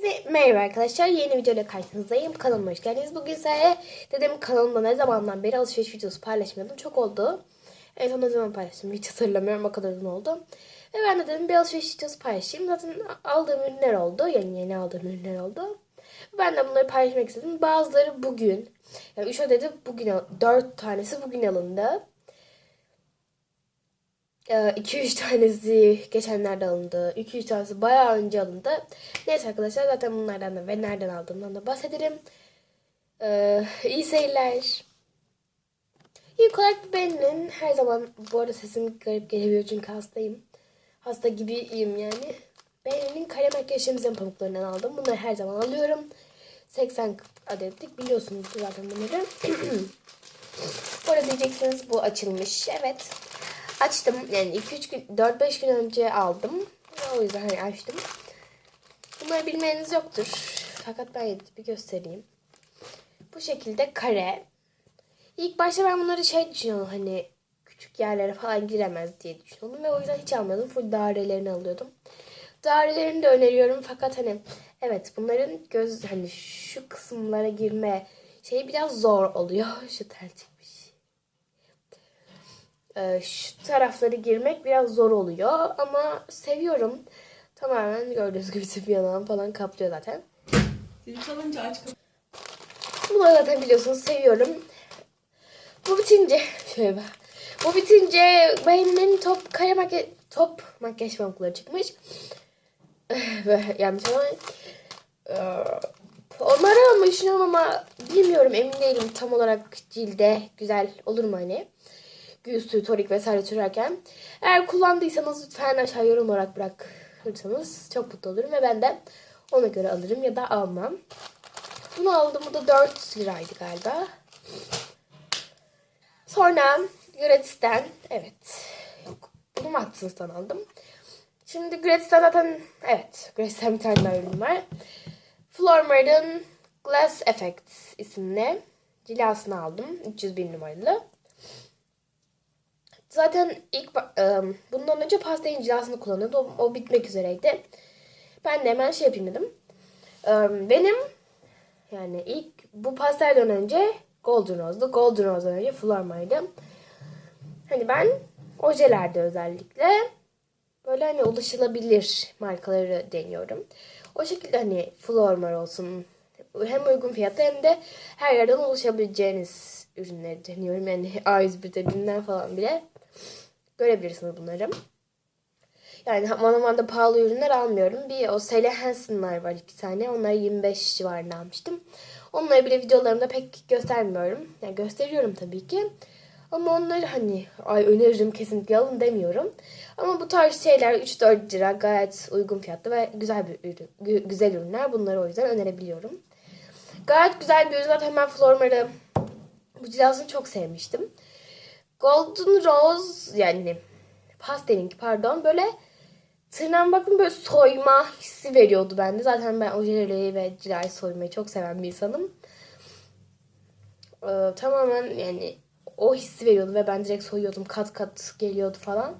Size merhaba arkadaşlar. Yeni videoyla karşınızdayım. Kanalıma hoş geldiniz. Bugün size dedim kanalımda ne zamandan beri alışveriş videosu paylaşmıyordum. Çok oldu. En son ne zaman paylaştım hiç hatırlamıyorum. O kadar uzun oldu. Ve ben de dedim bir alışveriş videosu paylaşayım. Zaten aldığım ürünler oldu. Yani yeni aldığım ürünler oldu. Ben de bunları paylaşmak istedim. Bazıları bugün. Yani 3 adedi bugün, al- 4 tanesi bugün alındı. 2-3 tanesi geçenlerde alındı. 2-3 tanesi bayağı önce alındı. Neyse arkadaşlar zaten bunlardan da ve nereden aldığımdan da bahsederim. Ee, iyi seyirler. İlk olarak benim her zaman bu arada sesim garip gelebiliyor çünkü hastayım. Hasta gibiyim yani. Benim kare makyaj temizleme pamuklarından aldım. Bunları her zaman alıyorum. 80 adetlik biliyorsunuz zaten bunları. Bu arada diyeceksiniz bu açılmış. Evet. Açtım. Yani 2-3 gün, 4-5 gün önce aldım. O yüzden hani açtım. Bunları bilmeniz yoktur. Fakat ben bir göstereyim. Bu şekilde kare. İlk başta ben bunları şey düşünüyordum hani küçük yerlere falan giremez diye düşünüyordum ve o yüzden hiç almıyordum. Full dairelerini alıyordum. Dairelerini de öneriyorum fakat hani evet bunların göz hani şu kısımlara girme şeyi biraz zor oluyor. Şu tel Ee, şu tarafları girmek biraz zor oluyor ama seviyorum. Tamamen gördüğünüz gibi tip yanağım falan kaplıyor zaten. Zil çalınca aç kapıyı. Bunları zaten biliyorsunuz seviyorum. Bu bitince şöyle bak. Bu bitince benim top kare makyaj top makyaj pamukları çıkmış. Böyle yanlış ama onları düşünüyorum ama bilmiyorum emin değilim tam olarak cilde güzel olur mu hani. Gül suyu, vesaire sürerken. Eğer kullandıysanız lütfen aşağı yorum olarak bırakırsanız çok mutlu olurum ve ben de ona göre alırım ya da almam. Bunu aldım. Bu da 4 liraydı galiba. Sonra Gratis'ten evet. Yok. Bunu Watsons'tan aldım. Şimdi Gratis'ten zaten evet. Gratis'ten bir tane daha ürün var. Flormar'ın Glass Effect isimli cilasını aldım. 301 numaralı. Zaten ilk ıı, bundan önce pastelin cilasını kullanıyordum. O, o bitmek üzereydi. Ben de hemen şey yapayım dedim. Iı, Benim yani ilk bu pastelden önce Golden Rose'du. Golden Rose'dan önce Flormar'dı. Hani ben ojelerde özellikle böyle hani ulaşılabilir markaları deniyorum. O şekilde hani Flormar olsun hem uygun fiyatlı hem de her yerden ulaşabileceğiniz ürünleri deniyorum. Yani A101'de binden falan bile görebilirsiniz bunları. Yani aman da pahalı ürünler almıyorum. Bir o Sally Hansen'lar var iki tane. Onları 25 civarında almıştım. Onları bile videolarımda pek göstermiyorum. Yani gösteriyorum tabii ki. Ama onları hani ay öneririm kesinlikle alın demiyorum. Ama bu tarz şeyler 3-4 lira gayet uygun fiyatlı ve güzel bir ürün, gü- güzel ürünler. Bunları o yüzden önerebiliyorum. Gayet güzel bir ürün. Zaten ben Flormar'ı bu cilasını çok sevmiştim. Golden Rose yani pastelinki pardon böyle tırnağım bakın böyle soyma hissi veriyordu bende. Zaten ben ojeleri ve cilayı soymayı çok seven bir insanım. Ee, tamamen yani o hissi veriyordu ve ben direkt soyuyordum. Kat kat geliyordu falan.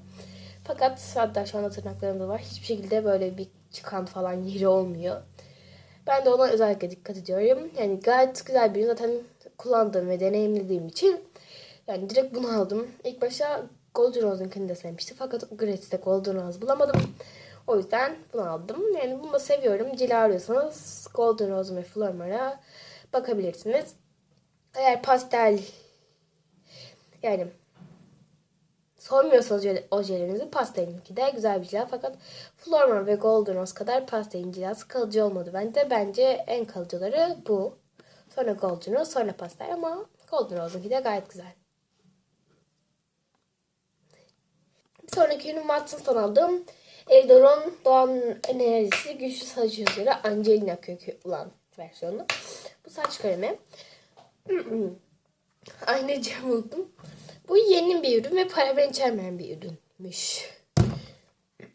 Fakat hatta şu anda tırnaklarımda var. Hiçbir şekilde böyle bir çıkan falan yeri olmuyor. Ben de ona özellikle dikkat ediyorum. Yani gayet güzel bir. Zaten kullandığım ve deneyimlediğim için yani direkt bunu aldım. İlk başta Golden Rose'unkini de sevmiştim. Fakat Gratis'te Golden Rose bulamadım. O yüzden bunu aldım. Yani bunu da seviyorum. Cila arıyorsanız Golden Rose ve Flormar'a bakabilirsiniz. Eğer pastel yani sormuyorsanız oje- ojelerinizi pastelinki de güzel bir cila. Fakat Flormar ve Golden Rose kadar pastelin cilası kalıcı olmadı bence. Bence en kalıcıları bu. Sonra Golden Rose, sonra pastel ama Golden Rose'unki de gayet güzel. Sonraki ürün Watsons'tan aldım. Eldor'un Doğan Enerjisi Güçlü Saç Yüzleri Angelina kökü olan versiyonu. Bu saç kremi. Aynı cam unuttum. Bu yeni bir ürün ve paraben içermeyen bir ürünmüş.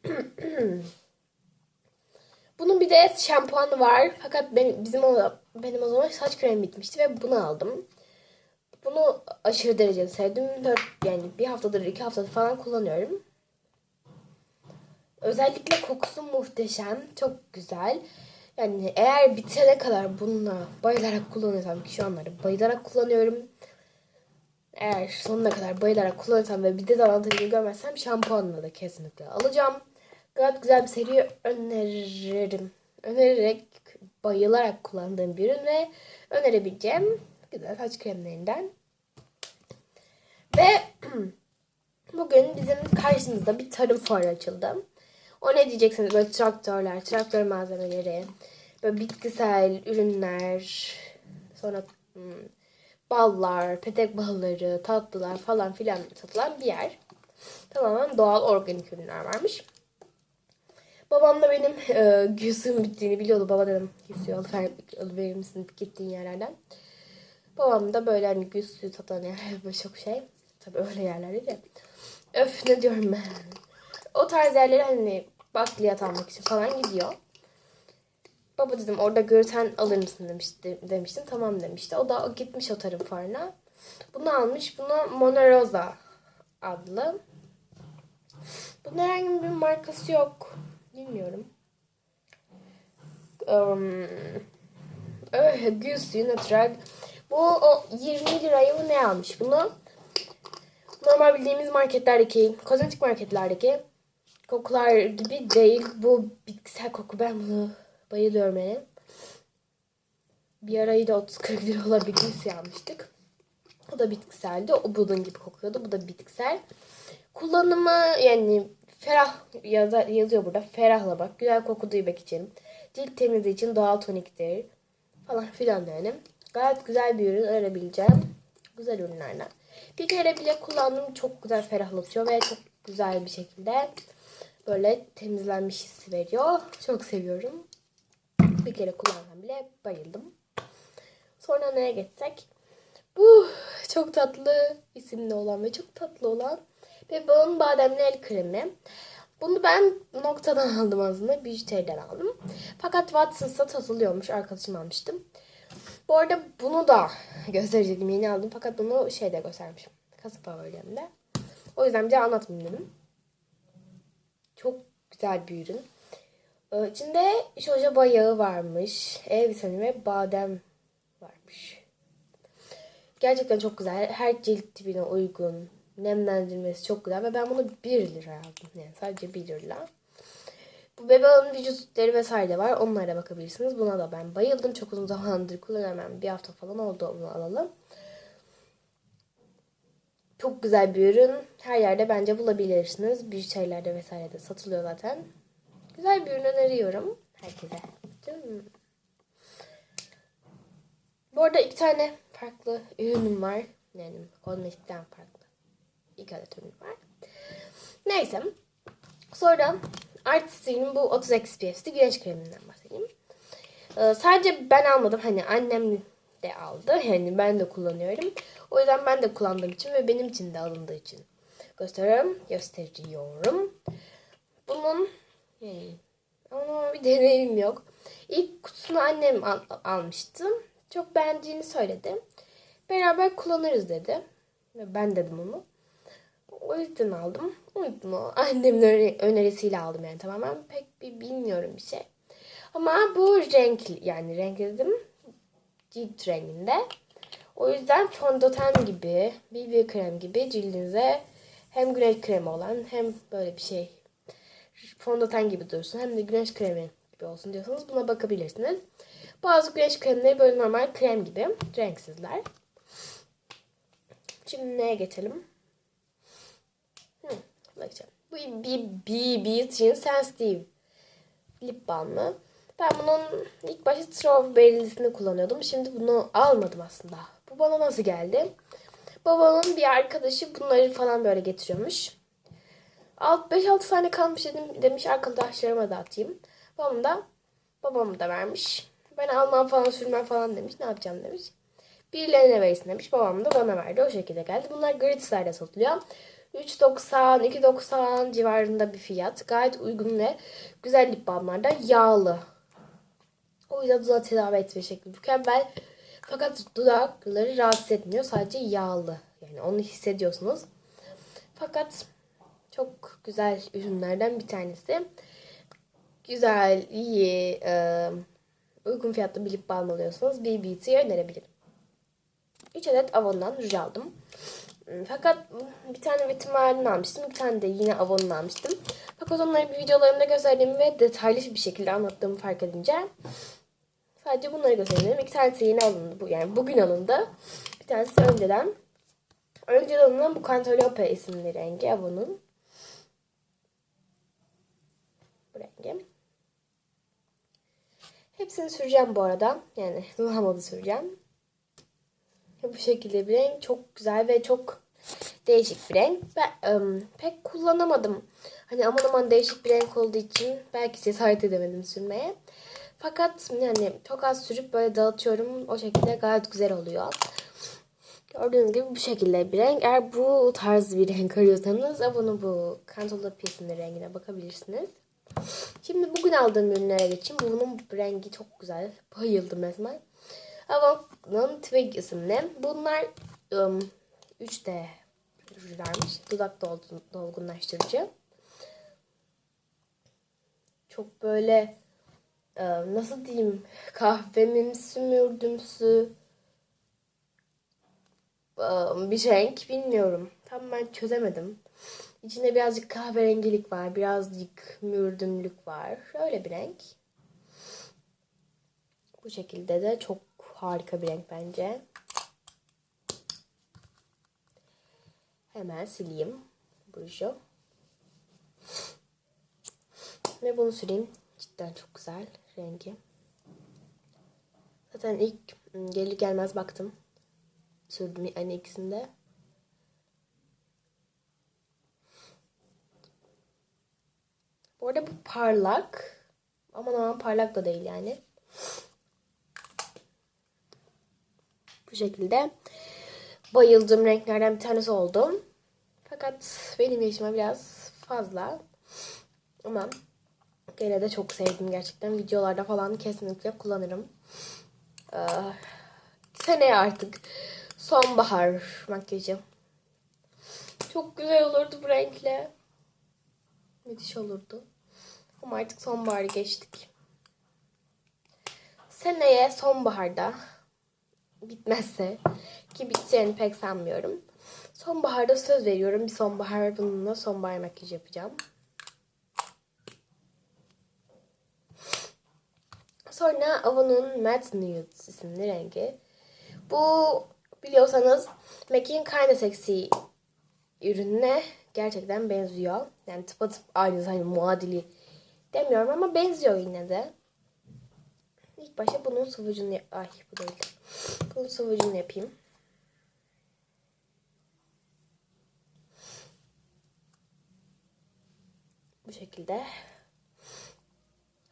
Bunun bir de şampuanı var. Fakat benim, bizim o, benim o zaman saç kremi bitmişti ve bunu aldım. Bunu aşırı derecede sevdim. Yani bir haftadır, iki haftadır falan kullanıyorum. Özellikle kokusu muhteşem. Çok güzel. Yani eğer bitene kadar bununla bayılarak kullanırsam ki şu anları bayılarak kullanıyorum. Eğer sonuna kadar bayılarak kullanırsam ve bir dezavantajını görmezsem şampuanla da kesinlikle alacağım. Gayet güzel bir seri öneririm. Önererek bayılarak kullandığım bir ürün ve önerebileceğim güzel saç kremlerinden. Ve bugün bizim karşımızda bir tarım fuarı açıldı. O ne diyeceksiniz? Böyle traktörler, traktör malzemeleri, böyle bitkisel ürünler, sonra hmm, ballar, petek balları, tatlılar falan filan satılan bir yer. Tamamen doğal organik ürünler varmış. Babam da benim e, Gülsü'nün bittiğini biliyordu. Baba dedim Gülsü'yü alıver, alıverir misin gittiğin yerlerden. Babam da böyle hani Gülsü'yü satan yer böyle çok şey. Tabii öyle yerler değil de. Öf ne diyorum ben. O tarz yerlere hani bakliyat almak için falan gidiyor. Baba dedim orada görsen alır mısın demişti, demiştim. Tamam demişti. O da gitmiş o tarım fuarına. Bunu almış. Buna Mona Rosa adlı. Bunun herhangi bir markası yok. Bilmiyorum. Um, öyle gül suyu natural. Bu o 20 liraya mı ne almış bunu? Normal bildiğimiz marketlerdeki, kozmetik marketlerdeki kokular gibi değil. Bu bitkisel koku. Ben bunu bayılıyorum yani. Bir arayı da 30-40 lira olan suyu almıştık. O da bitkiseldi. O bunun gibi kokuyordu. Bu da bitkisel. Kullanımı yani ferah yazıyor burada. Ferahla bak. Güzel koku duymak için. Cilt temizliği için doğal toniktir. Falan filan yani. Gayet güzel bir ürün önerebileceğim. Güzel ürünlerden. Bir kere bile kullandım. Çok güzel ferahlatıyor ve çok güzel bir şekilde böyle temizlenmiş hissi veriyor. Çok seviyorum. Bir kere kullansam bile bayıldım. Sonra neye geçsek? Bu çok tatlı isimli olan ve çok tatlı olan Beba'nın bademli el kremi. Bunu ben noktadan aldım aslında. Bijuteri'den aldım. Fakat Watson's'ta satılıyormuş. Arkadaşım almıştım. Bu arada bunu da gösterecektim. Yeni aldım. Fakat bunu şeyde göstermişim. Kasap favorimde. O yüzden bir de anlatmayayım dedim. Çok güzel bir ürün. Ee, İçinde jojoba yağı varmış. E vitamini ve badem varmış. Gerçekten çok güzel. Her cilt tipine uygun. Nemlendirmesi çok güzel. Ve ben bunu 1 lira aldım. Yani sadece 1 lira. Bu bebeğin vücutları vesaire de var. Onlara bakabilirsiniz. Buna da ben bayıldım. Çok uzun zamandır kullanıyorum. Bir hafta falan oldu onu alalım. Çok güzel bir ürün. Her yerde bence bulabilirsiniz. Büyük şeylerde vesairede satılıyor zaten. Güzel bir ürün öneriyorum herkese. Değil mi? Bu arada iki tane farklı ürünüm var. Yani kozmetikten farklı. İki adet ürün var. Neyse. Sonra Artist'in bu 30 SPF'li güneş kreminden bahsedeyim. Ee, sadece ben almadım. Hani annem de aldı. Yani ben de kullanıyorum. O yüzden ben de kullandığım için ve benim için de alındığı için gösteriyorum. Gösteriyorum. Bunun yani ama bir deneyim yok. İlk kutusunu annem al- almıştı. Çok beğendiğini söyledi. Beraber kullanırız dedi. Ve ben dedim onu. O yüzden aldım. Unuttum o. Annemin öne- önerisiyle aldım yani tamamen. Pek bir bilmiyorum bir şey. Ama bu renkli yani renk dedim. Cilt renginde. O yüzden fondöten gibi, BB krem gibi cildinize hem güneş kremi olan hem böyle bir şey fondöten gibi dursun hem de güneş kremi gibi olsun diyorsanız buna bakabilirsiniz. Bazı güneş kremleri böyle normal krem gibi renksizler. Şimdi neye geçelim? Hı, bakacağım. Bu BB Sensitive lip balmı. Ben bunun ilk başta strawberry'lisini kullanıyordum. Şimdi bunu almadım aslında. Bu bana nasıl geldi? Babamın bir arkadaşı bunları falan böyle getiriyormuş. 5-6 tane kalmış dedim, demiş arkadaşlarıma da atayım. Babam da babam da vermiş. Ben almam falan sürmem falan demiş. Ne yapacağım demiş. Birilerine versin demiş. Babam da bana verdi. O şekilde geldi. Bunlar Gratis'lerde satılıyor. 3.90, 2.90 civarında bir fiyat. Gayet uygun ve güzel lip balmlarda yağlı. O yüzden dudağı tedavi etme şekli mükemmel. Fakat dudakları rahatsız etmiyor. Sadece yağlı. Yani onu hissediyorsunuz. Fakat çok güzel ürünlerden bir tanesi. Güzel, iyi, e, uygun fiyatlı bir lip balm alıyorsanız BB Beauty'yi önerebilirim. 3 adet Avon'dan ruj aldım. Fakat bir tane Vitamar'dan almıştım. Bir tane de yine Avon'dan almıştım. Fakat onları bir videolarımda gösterdiğimi ve detaylı bir şekilde anlattığımı fark edince sadece bunları göstereyim. İki tanesi yeni alındı. Yani bugün alındı. Bir tanesi önceden. Önceden alınan bu Cantalope isimli rengi Avon'un. Bu rengi. Hepsini süreceğim bu arada. Yani ıhlamada süreceğim. Bu şekilde bir renk. Çok güzel ve çok değişik bir renk. Ben ım, pek kullanamadım. Hani aman aman değişik bir renk olduğu için belki cesaret edemedim sürmeye. Fakat yani çok az sürüp böyle dağıtıyorum. O şekilde gayet güzel oluyor. Gördüğünüz gibi bu şekilde bir renk. Eğer bu tarz bir renk arıyorsanız bunu bu Cantalope isimli rengine bakabilirsiniz. Şimdi bugün aldığım ürünlere geçeyim. Bunun rengi çok güzel. Bayıldım resmen. Avon'un Twig isimli. Bunlar ım, 3D rujlarmış. Dudak dolgun- dolgunlaştırıcı. Çok böyle e, nasıl diyeyim kahvemimsi mürdümsü e, bir renk bilmiyorum. Tam ben çözemedim. İçinde birazcık kahverengilik var. Birazcık mürdümlük var. Öyle bir renk. Bu şekilde de çok harika bir renk bence. Hemen sileyim bu ruju. Ve bunu süreyim. Cidden çok güzel rengi. Zaten ilk gelir gelmez baktım. Sürdüm yani ikisinde. Bu arada bu parlak. Aman aman parlak da değil yani. Bu şekilde bayıldığım renklerden bir tanesi oldu. Fakat benim yaşıma biraz fazla. Ama gene de çok sevdim gerçekten. Videolarda falan kesinlikle kullanırım. Ee, seneye artık sonbahar makyajı. Çok güzel olurdu bu renkle. Müthiş olurdu. Ama artık sonbaharı geçtik. Seneye sonbaharda bitmezse ki biteceğini pek sanmıyorum. Sonbaharda söz veriyorum. Bir sonbahar bununla sonbahar makyajı yapacağım. Sonra Avon'un Matte Nude isimli rengi. Bu biliyorsanız MAC'in Kinda Sexy ürününe gerçekten benziyor. Yani tıpatıp aynı hani muadili demiyorum ama benziyor yine de. İlk başta bunun sıvıcını ay bu değil. Bunun sıvıcını yapayım. Bu şekilde.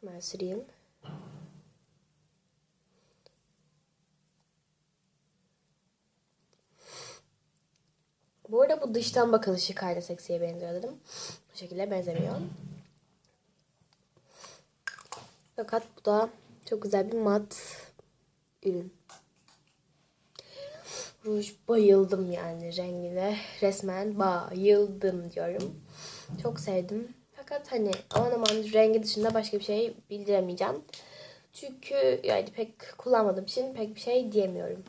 Hemen süreyim. Bu arada bu dıştan bakılışı kayda seksiye benziyor dedim. Bu şekilde benzemiyor. Fakat bu da çok güzel bir mat ürün. Ruj bayıldım yani rengine. Resmen bayıldım diyorum. Çok sevdim. Fakat hani aman aman rengi dışında başka bir şey bildiremeyeceğim. Çünkü yani pek kullanmadığım için pek bir şey diyemiyorum.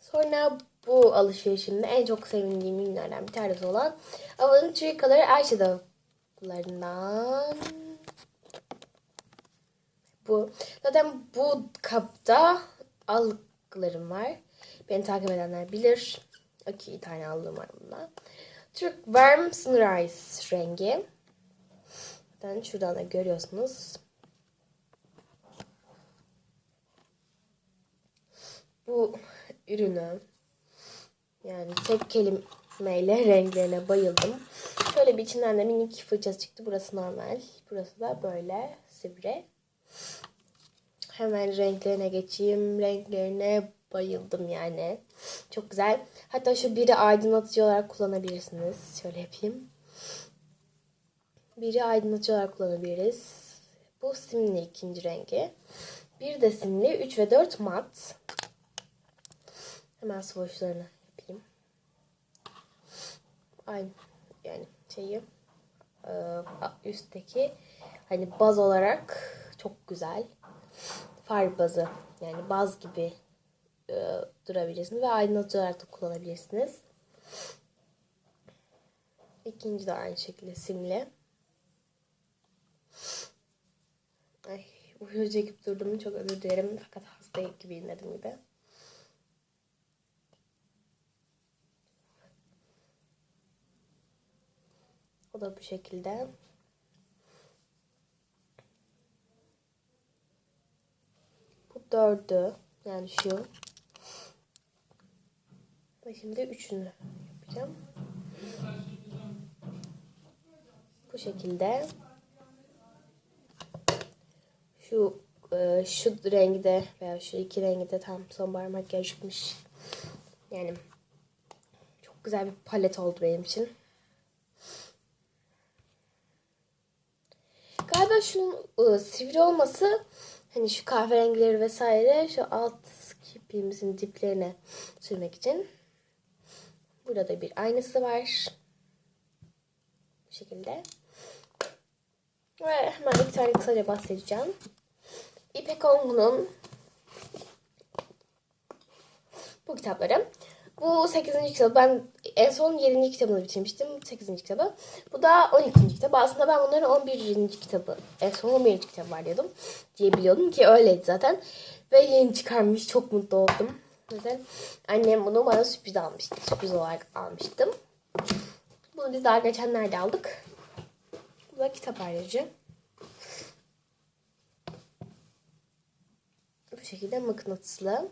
Sonra bu alışverişimde en çok sevindiğim ürünlerden bir tanesi olan Avon'un Tree Color Eyeshadow'larından bu. Zaten bu kapta allıklarım var. Beni takip edenler bilir. İki tane allığım var. Türk Warm Sunrise rengi. Zaten şuradan da görüyorsunuz. Bu ürünü yani tek kelimeyle renklerine bayıldım. Şöyle bir içinden de minik fırçası çıktı. Burası normal. Burası da böyle sivri. Hemen renklerine geçeyim. Renklerine bayıldım yani. Çok güzel. Hatta şu biri aydınlatıcı olarak kullanabilirsiniz. Şöyle yapayım. Biri aydınlatıcı olarak kullanabiliriz. Bu simli ikinci rengi. Bir de simli 3 ve 4 mat. Hemen swatchlarını yapayım. Aynı yani şeyi e, üstteki hani baz olarak çok güzel. far bazı yani baz gibi e, durabilirsiniz ve aydınlatıcı olarak da kullanabilirsiniz. İkinci de aynı şekilde simli. Ay, uyuyor çekip durdum çok özür dilerim fakat hasta gibiyim dediğim gibi. O da bu şekilde. Bu dördü yani şu. Ve şimdi üçünü yapacağım. Bu şekilde. Şu e, şu rengi de veya şu iki rengi de tam sonbahar makyaj çıkmış. Yani çok güzel bir palet oldu benim için. Galiba şunun ıı, sivri olması hani şu kahverengileri vesaire şu alt kirpiğimizin diplerine sürmek için. Burada da bir aynası var. Bu şekilde. Ve hemen iki tane kısaca bahsedeceğim. İpek Ongun'un bu kitapları. Bu 8. kitabı. Ben en son 7. kitabını bitirmiştim. 8. kitabı. Bu da 12. kitabı. Aslında ben bunların 11. kitabı. En son 11. kitabı var diyordum. Diye biliyordum ki öyleydi zaten. Ve yeni çıkarmış. Çok mutlu oldum. O annem bunu bana sürpriz almıştı. Sürpriz olarak almıştım. Bunu biz daha geçenlerde aldık. Bu da kitap ayrıcı. Bu şekilde mıknatıslı.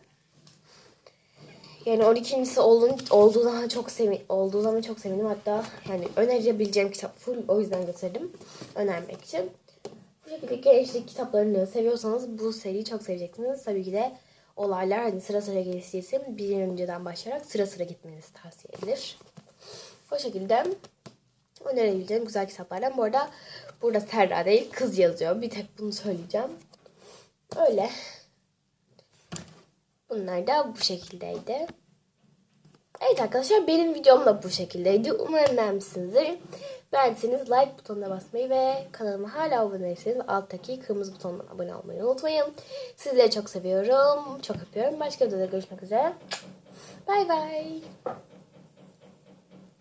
Yani 12.si olun, olduğu zaman çok sevin olduğu zaman çok sevindim. Hatta yani önerebileceğim kitap full o yüzden getirdim. Önermek için. Bu şekilde gençlik kitaplarını seviyorsanız bu seriyi çok seveceksiniz. Tabii ki de olaylar hani sıra sıra gelişirse bir önceden başlayarak sıra sıra gitmenizi tavsiye edilir. O şekilde önerebileceğim güzel kitaplardan. Bu arada burada Serra değil kız yazıyor. Bir tek bunu söyleyeceğim. Öyle. Bunlar da bu şekildeydi. Evet arkadaşlar benim videom da bu şekildeydi. Umarım beğenmişsinizdir. Beğendiyseniz like butonuna basmayı ve kanalıma hala abone değilseniz alttaki kırmızı butondan abone olmayı unutmayın. Sizleri çok seviyorum. Çok öpüyorum. Başka videoda görüşmek üzere. Bay bay.